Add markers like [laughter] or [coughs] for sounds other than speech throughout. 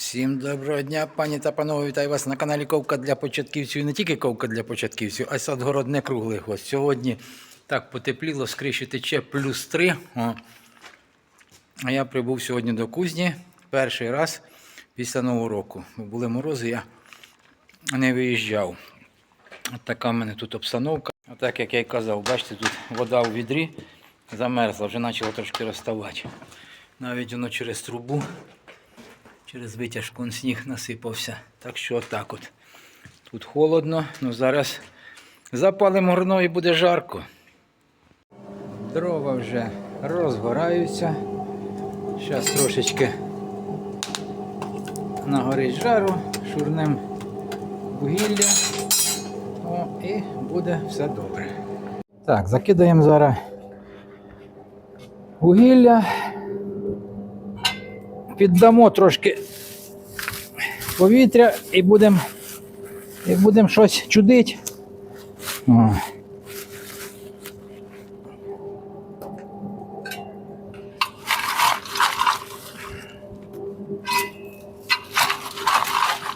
Всім доброго дня, пані та панове, вітаю вас на каналі Ковка для початківців. І не тільки ковка для початківців, а й садгород не круглих. Ось сьогодні так потепліло, скриші тече плюс 3. О. А я прибув сьогодні до кузні перший раз після Нового року. Бо Були морози, я не виїжджав. От така в мене тут обстановка. А так як я й казав, бачите, тут вода у відрі замерзла, вже почала трошки розставати. Навіть воно через трубу через витяжку сніг насипався. Так що отак от. Тут холодно, ну зараз запалимо горно і буде жарко. Дрова вже розгораються. Зараз трошечки нагорить жару, шурнем вугілля. О, і буде все добре. Так, закидаємо зараз вугілля піддамо трошки повітря і будемо і будем щось чудити.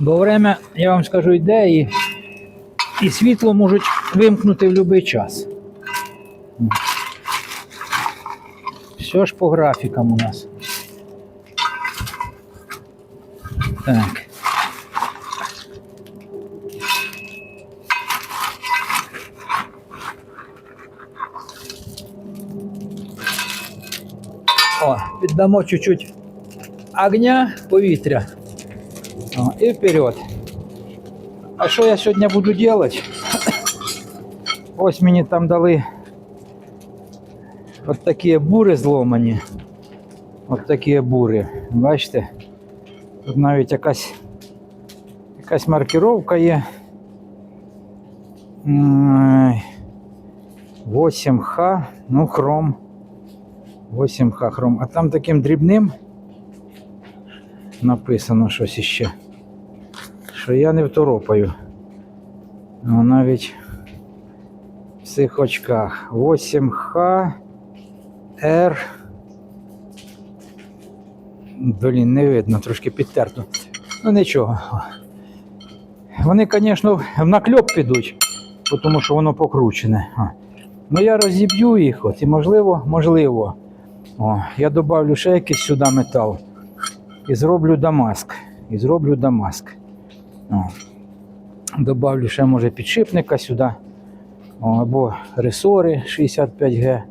Бо время, я вам скажу, йде і, і світло можуть вимкнути в будь-який час. Все ж по графікам у нас. Так. О, піддамо чуть-чуть огня, повітря. О, і вперед. А що я сьогодні буду робити? [coughs] Ось мені там дали от такі бури зломані. От такі бури. Бачите? Тут навіть якась, якась маркировка є. 8Х, ну хром. 8Х хром. А там таким дрібним написано щось іще. Що я не второпаю. Ну, навіть в цих очках. 8Х R. Блін, не видно, трошки підтерто. Ну нічого. Вони, звісно, в накльоп підуть, тому що воно покручене. Ну я розіб'ю їх, от, і можливо, можливо. О, я додавлю ще якийсь сюди метал. І зроблю дамаск. І зроблю дамаск. О. Добавлю ще, може, підшипника сюди. О, або ресори 65Г.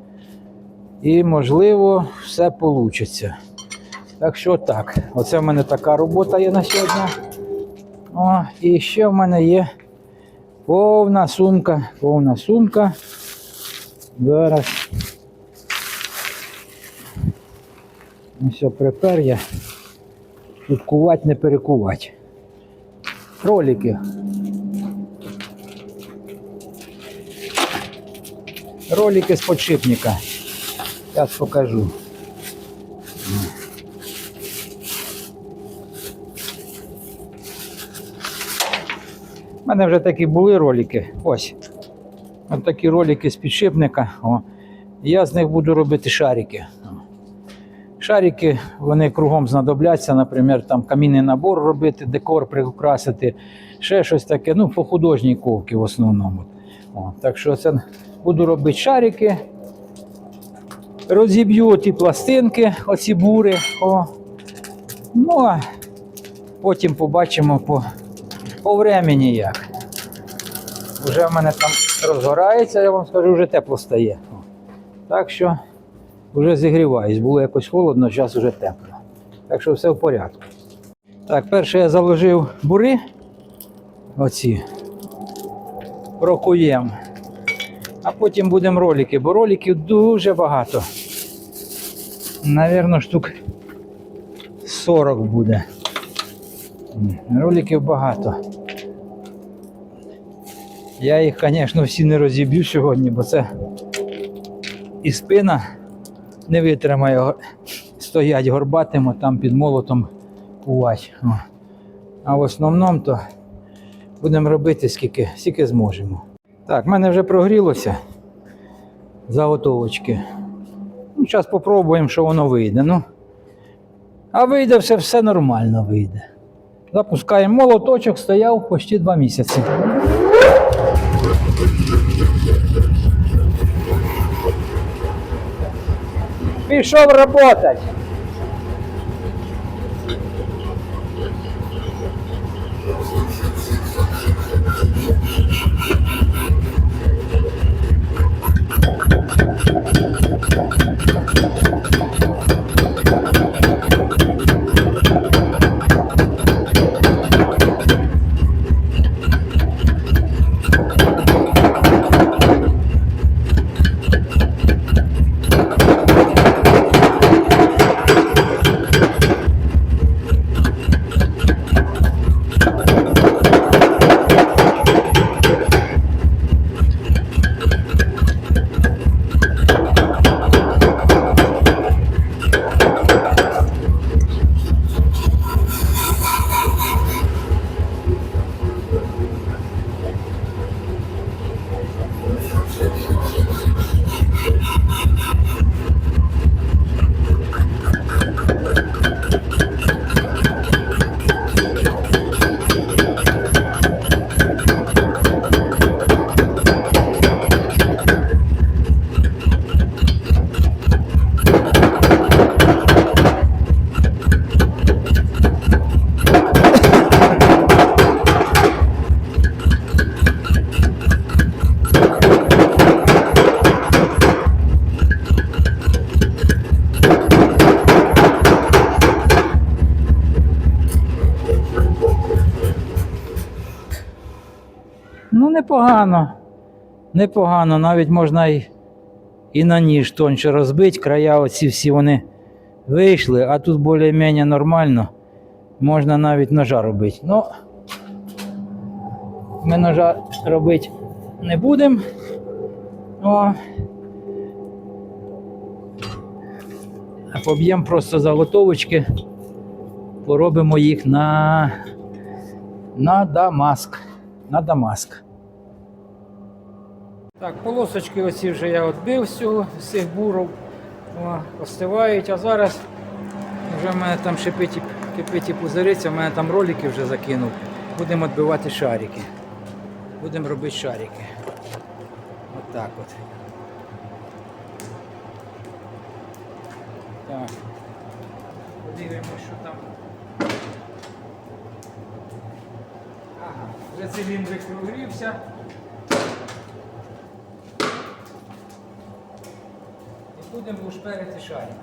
І, можливо, все вийде. Так що так, оце в мене така робота є на сьогодні. О, і ще в мене є повна сумка, повна сумка. Зараз. Все, припер я. Тут кувати, не перекувати. Ролики. Ролики з подшипника. Зараз покажу. Мене вже такі були ролики. Ось. Ось такі ролики з підшипника. О. Я з них буду робити шарики. Шарики вони кругом знадобляться, наприклад, там камінний набор робити, декор прикрасити, ще щось таке. Ну, по художній ковки в основному. О. Так що це буду робити шарики. Розіб'ю ті пластинки, оці бури. О. Ну а потім побачимо по по времені як. Вже в мене там розгорається, я вам скажу, вже тепло стає. Так що вже зігріваюсь. Було якось холодно, зараз вже тепло. Так що все в порядку. Так, перше я заложив бури. Оці. Рокуєм. А потім будемо ролики, бо роликів дуже багато. Навірно, штук 40 буде. Роликів багато. Я їх, звісно, всі не розіб'ю сьогодні, бо це і спина не витримає стоять горбатим, а там під молотом кувати. О. А в основному то будемо робити скільки, скільки зможемо. Так, в мене вже прогрілося заготовочки. Ну, зараз спробуємо, що воно вийде. Ну, а вийде все, все нормально вийде. Запускаємо молоточок, стояв почти два місяці. Пішов працювати. Ну, непогано. Непогано. Навіть можна і, і на ніж тоньше розбити. Края оці всі вони вийшли, а тут більш-менш нормально. Можна навіть ножа робити. Ну, ми ножа робити не будемо. Поб'ємо просто заготовочки. Поробимо їх на, на Дамаск. На Дамаск. Так, полосочки оці вже я відбив цього, з цих буров. Остивають, а зараз вже в мене там шипить кипить і пузириться, в мене там ролики вже закинув. Будемо відбивати шарики. Будемо робити шарики. От так от. Так. Подивимось, що там. Ага, вже циліндрик прогрівся. Будемо шперити шарик.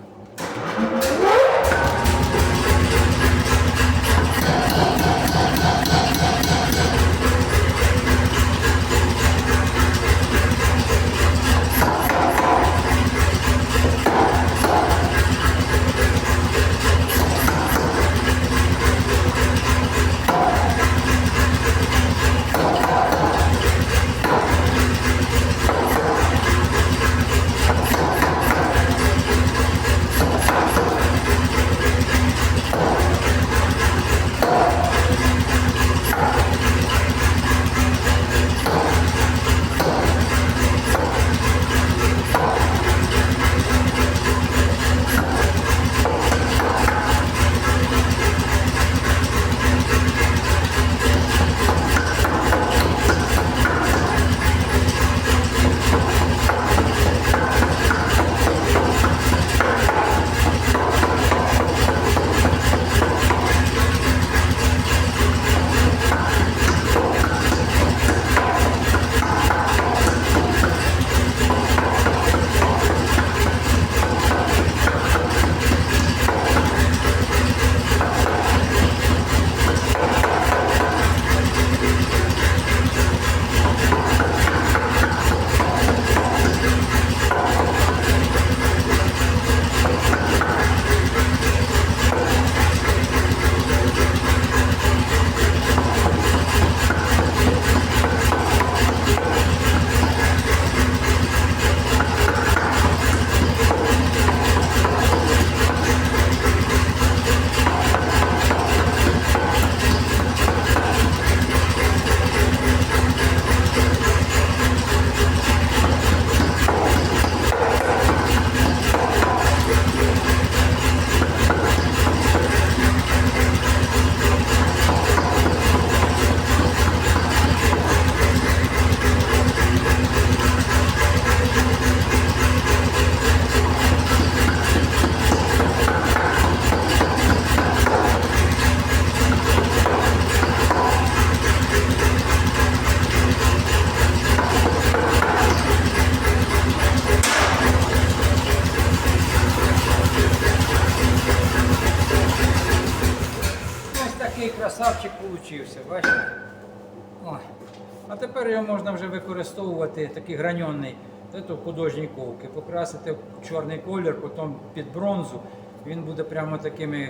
Використовувати такий граньонний. Це в художній ковки. Покрасити чорний колір, потім під бронзу. Він буде прямо такими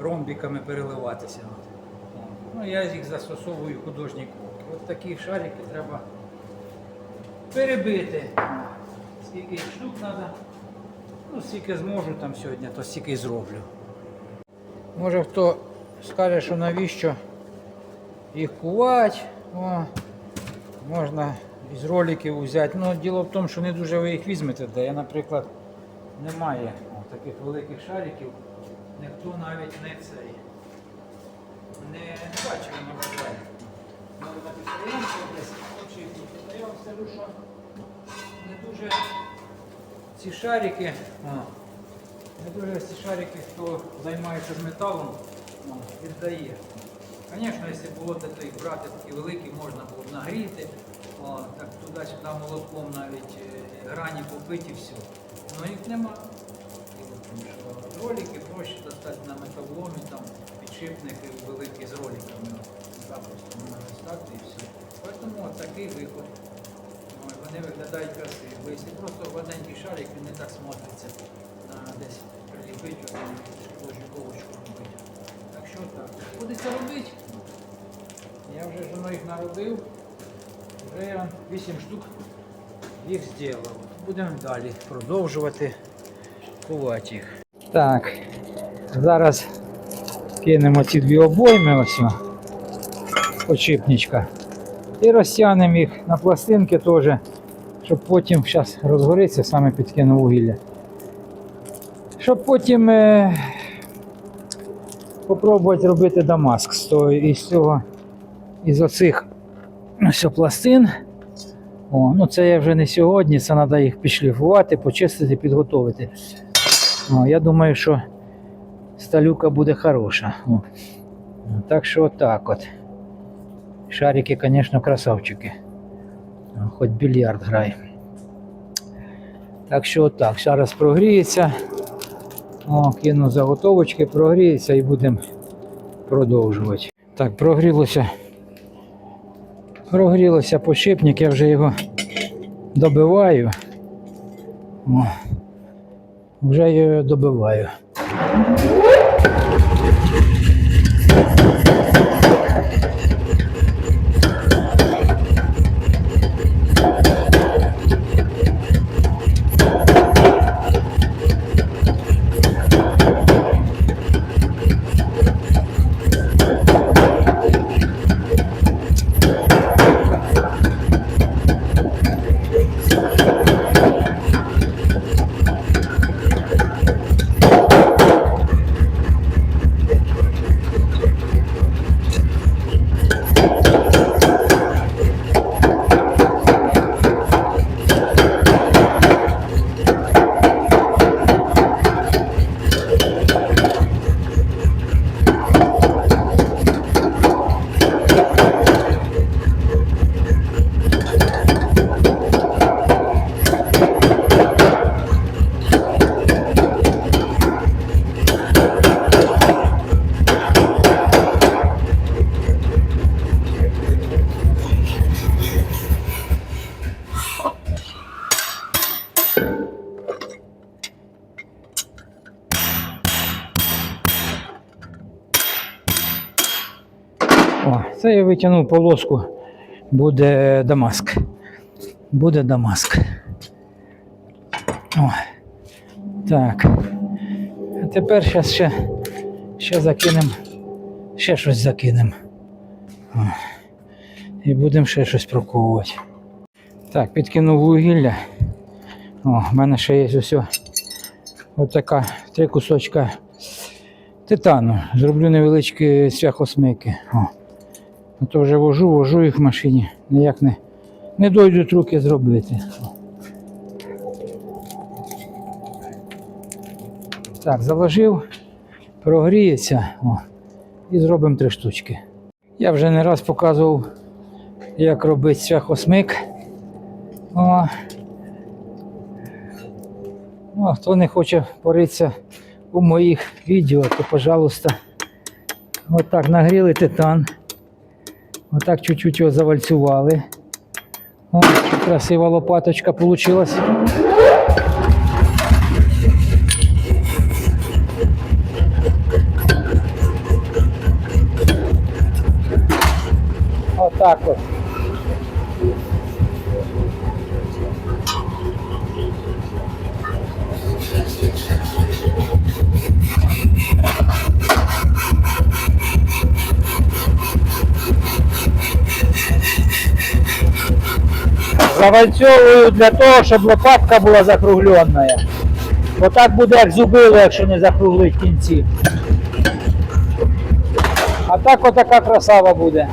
ромбіками переливатися. Ну, я їх застосовую в художній ковки. От такі шарики треба перебити. Скільки штук треба. Ну, скільки зможу там сьогодні, то стільки й зроблю. Може хто скаже, що навіщо їх кувати. О, можна із роликів взяти. Ну, діло в тому, що не дуже ви їх візьмете, де я, наприклад, немає таких великих шариків. Ніхто навіть не цей. Не, бачив на. Ну. Та я вам скажу, що не дуже ці шарики. Не дуже ці шарики, хто займається металом, о, віддає. Звісно, якщо було таке їх брати такі великі, можна було б нагріти, о, так туди-сюди молотком навіть е, грані попити все. Але їх нема. Ролики проще достати на металоломі, там підшипники великі з роликами. Запросто можна стати і все. Тому такий виход. Вони виглядають красиво. Якщо просто гладенький шарик, він не так смотриться на десь приліпити, щоб ковочку робити. Так що так. Будеться робити. Я вже з їх наробив. Вже 8 штук їх зробив. Будемо далі продовжувати кувати їх. Так, зараз кинемо ці дві обойми ось. о, Почіпничка. І розтягнемо їх на пластинки теж, щоб потім зараз розгориться, саме підкину вугілля. Щоб потім е, попробувати робити дамаск з того, із цього, із оцих ось пластин. О, ну це я вже не сьогодні, це треба їх підшліфувати, почистити, підготувати. О, я думаю, що сталюка буде хороша. О. Так що так от. Шарики, конечно, красавчики. Хоч більярд грай. Так що так, зараз прогріється. О, кину заготовочки, прогріється і будемо продовжувати. Так, прогрілося. Прогрілося пошипник, я вже його добиваю. О, вже його добиваю. Витягнув полоску. Буде Дамаск. Буде Дамаск. О. Так. А тепер зараз ще, ще закинемо. Ще щось закинемо. І будемо ще щось проковувати. Так, підкинув вугілля. О, в мене ще є ось. Ось три кусочка титану. Зроблю невеличкі цвяхосмики. О. А то вже вожу, вожу їх в машині. Ніяк не, не дойдуть руки зробити. Так, заложив, прогріється. О, і зробимо три штучки. Я вже не раз показував, як робити цвяхосмик. О. Ну, а хто не хоче поритися у моїх відео, то, пожалуйста, Отак нагріли титан. Отак чуть-чуть його завальцювали. О, красива лопаточка получилась. Отак от. Завальцьовую для того, щоб лопатка була закруглена. Отак буде як зубило, якщо не закруглить кінці. А так отака красава буде.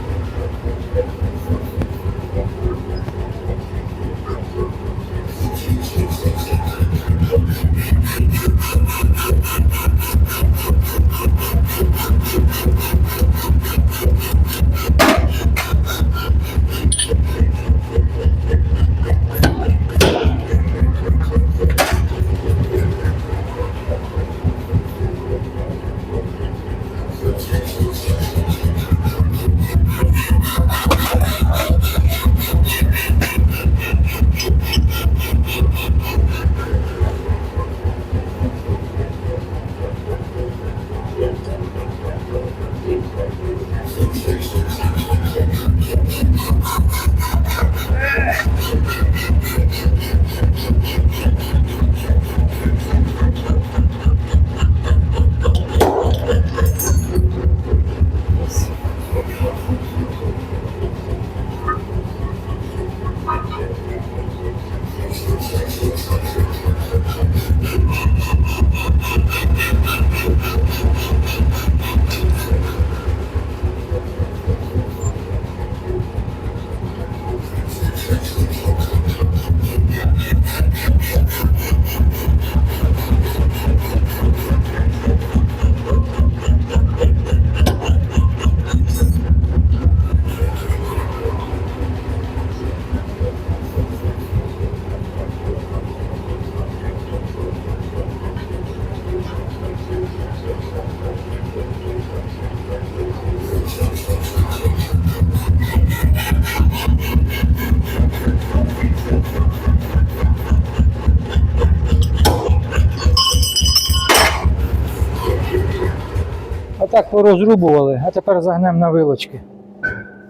Порозрубували, а тепер загнемо на вилочки.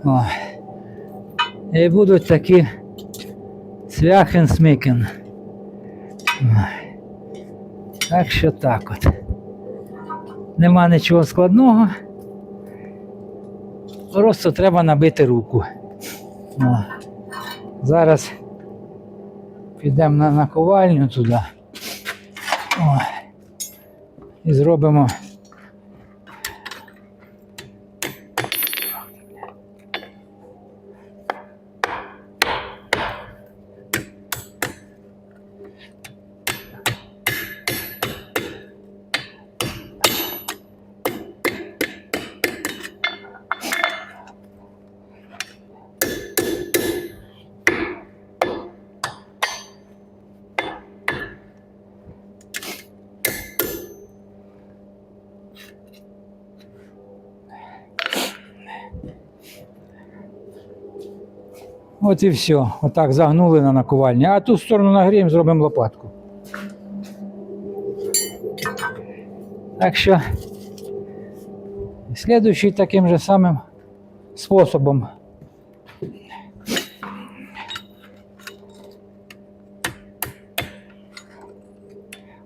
О. І будуть такі цвяхен смікен. Так що так от. Нема нічого складного. Просто треба набити руку. О. Зараз підемо на наковальню туди. О. І зробимо От і все. Отак загнули на накувальні. А ту сторону нагріємо, зробимо лопатку. Так що слідуючий таким же самим способом.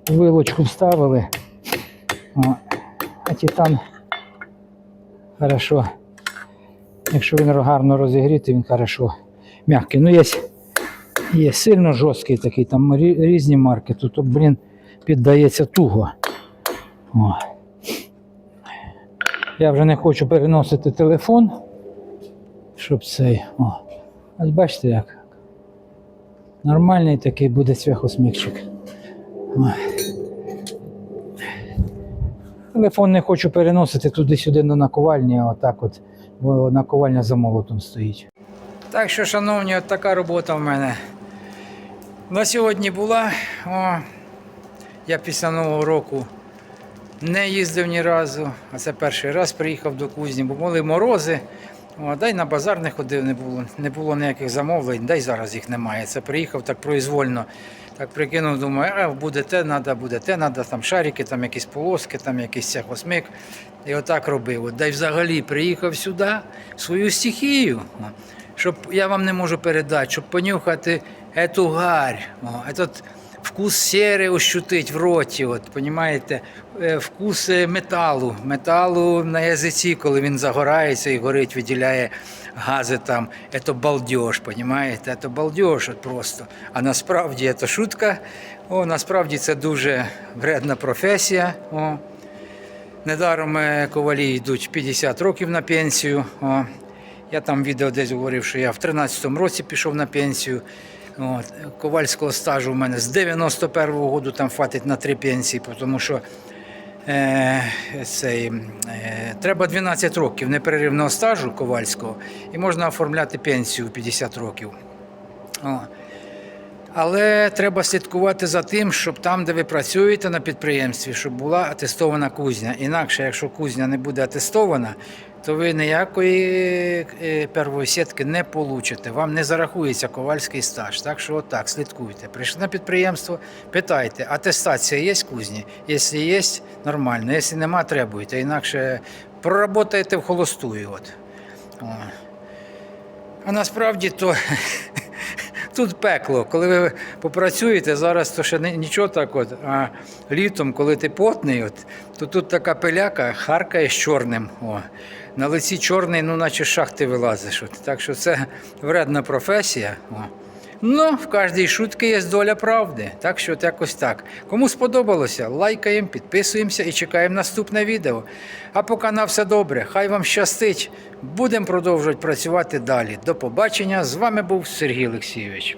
Вилочку вставили. О, а титан хорошо. Якщо він гарно розігрітий, він хорошо м'який. Ну, є, є сильно жорсткий такий, там різні марки. Тут, блін, піддається туго. О. Я вже не хочу переносити телефон, щоб цей. О. Ось бачите як. Нормальний такий буде цвяхосмікчик. Телефон не хочу переносити туди-сюди на наковальні, отак от, бо наковальня за молотом стоїть. Так що, шановні, от така робота в мене. На сьогодні була. О, я після Нового року Не їздив ні разу, а це перший раз приїхав до кузні, бо були морози. О, дай на базар не ходив, не було, не було ніяких замовлень, дай зараз їх немає. Це приїхав так произвольно. Так прикинув, думаю, а буде те, треба, буде те, треба, там шарики, там якісь полоски, там якийсь цехосмик. І отак робив. От, дай взагалі приїхав сюди, свою стихію. Щоб я вам не можу передати, щоб понюхати ету гарь, о, этот вкус сіри ощутить в роті, от, понімаєте? Е, вкус е, металу, металу на язиці, коли він загорається і горить, виділяє гази там. Це балдеж, понімаєте? Це балдеж от просто. А насправді це шутка. О, насправді це дуже вредна професія. О. Недаром е, ковалі йдуть 50 років на пенсію. О. Я там відео десь говорив, що я в 13-му році пішов на пенсію. От. Ковальського стажу у мене з 91-го року там хватить на три пенсії, тому що е, цей, е, треба 12 років непреривного стажу ковальського і можна оформляти пенсію в 50 років. О. Але треба слідкувати за тим, щоб там, де ви працюєте на підприємстві, щоб була атестована кузня. Інакше, якщо кузня не буде атестована, то ви ніякої е, первої сітки не получите. Вам не зарахується ковальський стаж. Так що отак, слідкуйте. Прийшли на підприємство, питайте, атестація є в кузні? Якщо є, нормально. Якщо нема, требуйте. Інакше проработаєте в холостую. От. О. А насправді то [laughs] тут пекло. Коли ви попрацюєте, зараз то ще нічого так, от, а літом, коли ти потний, от, то тут така пиляка харкає з чорним. О. На лиці чорний, ну наче шахти вилазиш. От. Так що це вредна професія. О. Ну, в кожній шутці є доля правди. Так що от якось так. Кому сподобалося, лайкаємо, підписуємося і чекаємо наступне відео. А поки на все добре, хай вам щастить. Будемо продовжувати працювати далі. До побачення. З вами був Сергій Олексійович.